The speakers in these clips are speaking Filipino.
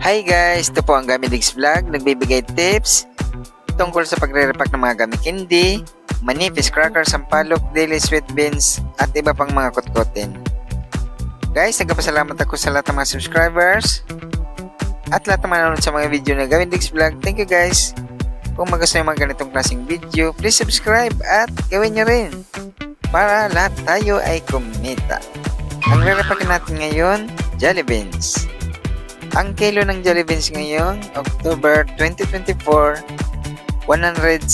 Hi guys! Ito po ang Gamidigs Vlog. Nagbibigay tips tungkol sa pagre-repack ng mga gamit candy, manipis, crackers, sampalok, daily sweet beans, at iba pang mga kutkutin. Guys, nagpapasalamat ako sa lahat ng mga subscribers at lahat ng manonood sa mga video na Gamidigs Vlog. Thank you guys! Kung magusto yung mga ganitong klaseng video, please subscribe at gawin nyo rin para lahat tayo ay kumita. Ang re-repack natin ngayon, Jelly Beans. Ang kilo ng jelly beans ngayon, October 2024, 116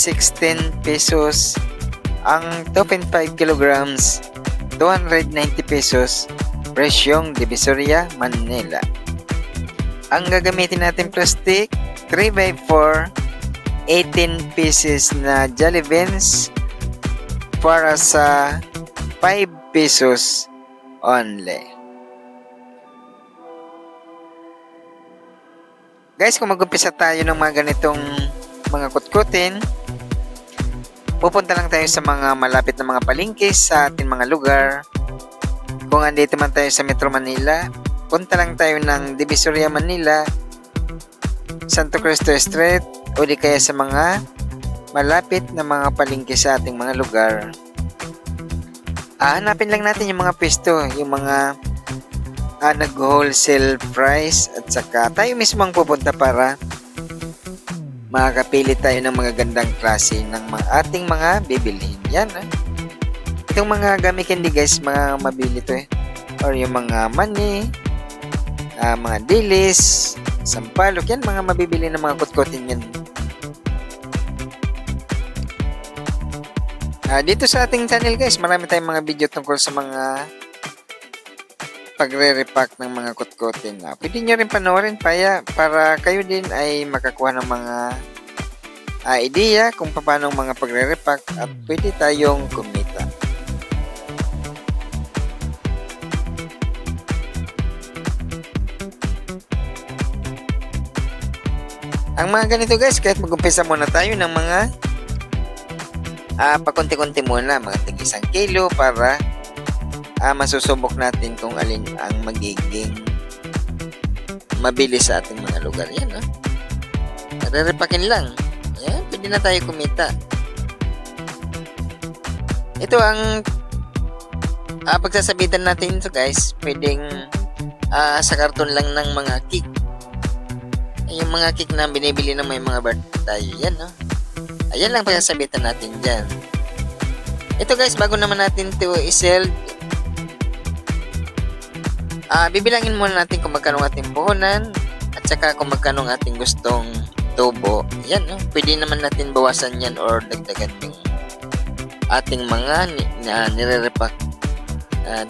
pesos. Ang 2.5 kilograms, 290 pesos. Presyong Divisoria, Manila. Ang gagamitin natin plastic, 3x4, 18 pieces na jelly beans para sa 5 pesos only. Guys, kung mag-umpisa tayo ng mga ganitong mga kutkutin, pupunta lang tayo sa mga malapit na mga palengke sa ating mga lugar. Kung andito man tayo sa Metro Manila, punta lang tayo ng Divisoria, Manila, Santo Cristo Street, o di kaya sa mga malapit na mga palengke sa ating mga lugar. Ah, hanapin lang natin yung mga pwesto, yung mga ah, nag-wholesale price at saka tayo mismo ang pupunta para makakapili tayo ng mga gandang klase ng mga ating mga bibilhin. Yan ah. Itong mga gamit candy guys, mga mabili to eh. Or yung mga money, ah, mga dilis, sampalok, yan mga mabibili ng mga kutkutin yan. Ah, dito sa ating channel guys, marami tayong mga video tungkol sa mga pagre-repack ng mga kutkutin. Ah, pwede nyo rin panoorin para, para kayo din ay makakuha ng mga ah, ideya kung paano ang mga pagre-repack at pwede tayong kumita. Ang mga ganito guys, kahit mag-umpisa muna tayo ng mga ah, pakunti-kunti muna, mga tig isang kilo para ah, masusubok natin kung alin ang magiging mabilis sa ating mga lugar. Yan, ah. Re-repakin lang. Yan, pwede na tayo kumita. Ito ang ah, pagsasabitan natin ito guys, pwedeng ah, sa karton lang ng mga cake. Yung mga cake na binibili na may mga birthday tayo. Yan, no? Ayan lang pagsasabitan natin dyan. Ito guys, bago naman natin ito isell, Ah, bibilangin muna natin kung magkano ang ating puhunan at saka kung magkano ang ating gustong tubo. Yan, no? pwede naman natin bawasan yan or dagdagan yung ating mga ni, na nire-repack. At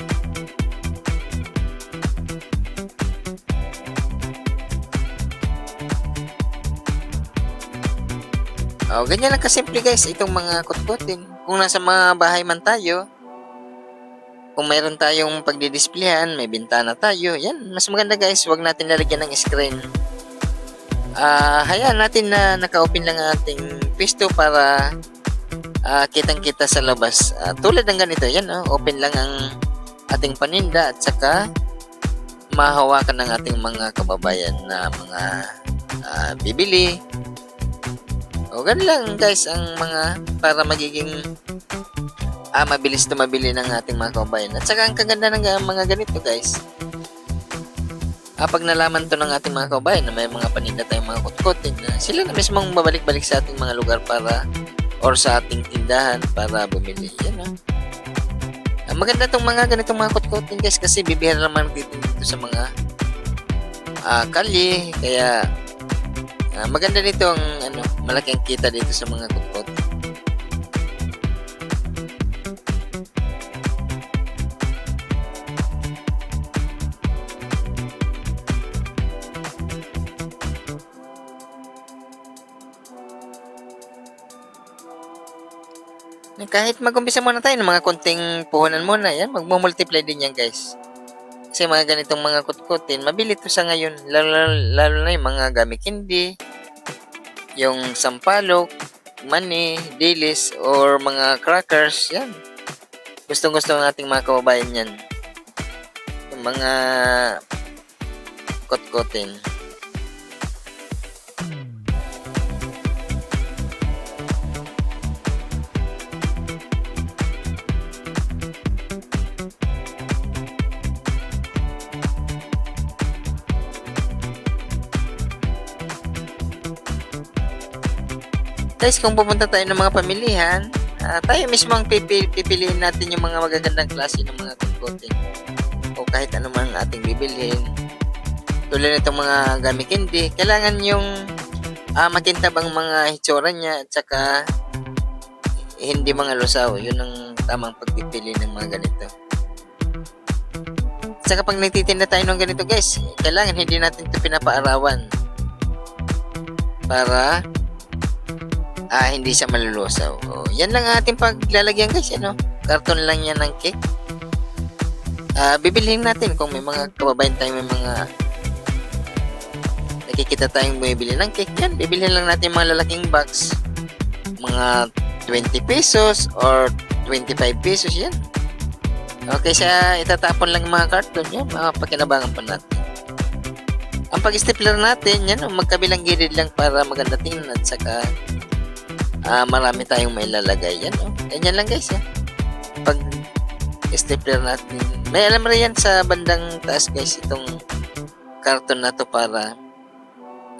Oh, ganyan lang kasimple guys, itong mga kutkutin. Kung nasa mga bahay man tayo, kung mayroon tayong pagdidisplehan, may bintana tayo, yan, mas maganda guys, wag natin lalagyan ng screen. Ah, hayaan natin na naka-open lang ang ating pisto para ah, kitang-kita sa labas. Ah, tulad ng ganito, yan, oh, open lang ang ating paninda at saka mahawakan ng ating mga kababayan na mga ah, bibili. O, ganun lang guys ang mga para magiging ah, mabilis na mabili ng ating mga kabayan. At saka ang kaganda ng uh, mga ganito guys, ah, pag nalaman to ng ating mga kabayan na may mga paninda tayong mga kutkutin, na sila na mismong babalik-balik sa ating mga lugar para or sa ating tindahan para bumili. Yan ah. Ah, maganda tong mga ganitong mga kutkutin guys kasi bibihira naman dito, dito sa mga ah, kalye. Kaya ah, maganda dito ang ano, malaking kita dito sa mga kutkutin. Kahit mag-umpisa muna tayo ng mga konting puhunan muna, yan, magmumultiply din yan guys. Kasi mga ganitong mga kutkutin, mabili to sa ngayon, lalo, lalo, lalo na yung mga gamit hindi, yung sampalok, mani, dilis, or mga crackers, yan. Gustong gusto ng ating mga kababayan yan. Yung mga kutkutin. Guys, kung pupunta tayo ng mga pamilihan, ah, tayo mismo ang pipili, pipiliin natin yung mga magagandang klase ng mga kutkutin. O kahit ano man ang ating bibilhin. Tulad nitong mga gummy candy, kailangan yung ah, makintab ang mga hitsura niya at saka hindi mga lusaw. Yun ang tamang pagpipili ng mga ganito. At saka pag nagtitinda tayo ng ganito guys, kailangan hindi natin ito pinapaarawan para ah, hindi siya malulusaw. O, yan lang ang ating paglalagyan guys, ano? Karton lang yan ng cake. Ah, bibilhin natin kung may mga kababayan tayo may mga nakikita tayong bumibili ng cake yan. Bibilhin lang natin mga lalaking box. Mga 20 pesos or 25 pesos yan. Okay, sa itatapon lang mga karton yan, mapakinabangan pa natin. Ang pag-stapler natin, yan, oh, magkabilang gilid lang para maganda tingnan at saka ah marami tayong mailalagay. Yan, oh. Ganyan lang guys, yan. Pag stapler natin. May alam rin yan sa bandang taas guys, itong karton na to para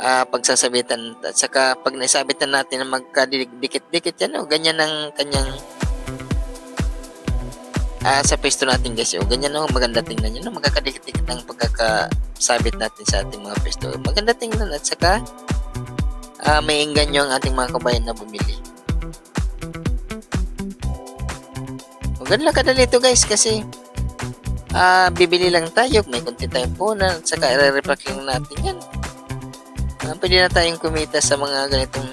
ah pagsasabitan at saka pag naisabitan natin na magkadikit-dikit yan, oh, ganyan ang kanyang ah sa pesto natin guys, oh, ganyan oh, maganda tingnan yun, oh, magkakadikit-dikit ang pagkakasabit natin sa ating mga pesto. Maganda tingnan at saka ah may inganyo ang ating mga kabayan na bumili. Maganda lang kadali ito guys kasi ah bibili lang tayo, may konti tayong punan saka i-repack lang natin yan. Ah, pwede na tayong kumita sa mga ganitong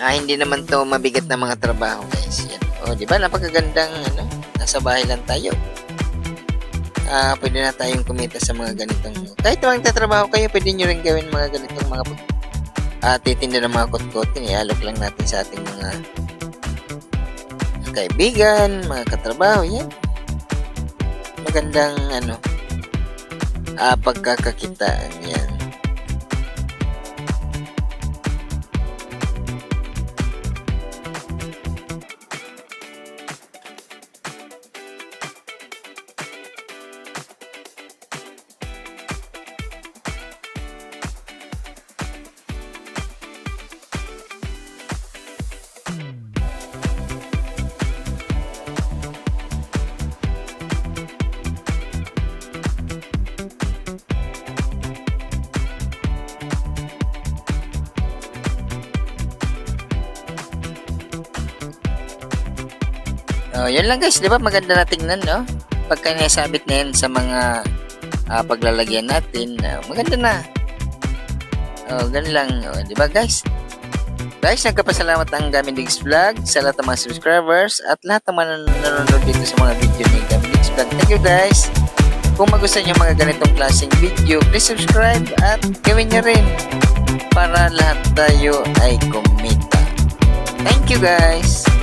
ah, hindi naman to mabigat na mga trabaho guys. Yan. O, di ba? Napakagandang ano, nasa bahay lang tayo. Ah, pwede na tayong kumita sa mga ganitong kahit naman tatrabaho kayo, pwede nyo rin gawin mga ganitong mga ah, titinda ng mga kutkutin. Ialok lang natin sa ating mga kaibigan, mga katrabaho, yan. Magandang ano, ah, pagkakakitaan yan. Oh, yan lang guys, 'di ba? Maganda na tingnan, no? Pagka nasabit na yan sa mga ah, paglalagyan natin, ah, maganda na. Oh, ganun lang, oh, 'di ba, guys? Guys, nagkapasalamat ang Gamidigs Vlog sa lahat ng mga subscribers at lahat ng mga nanonood dito sa mga video ni Gamidigs Vlog. Thank you, guys. Kung magustuhan niyo mga ganitong klaseng video, please subscribe at gawin niyo rin para lahat tayo ay kumita. Thank you, guys.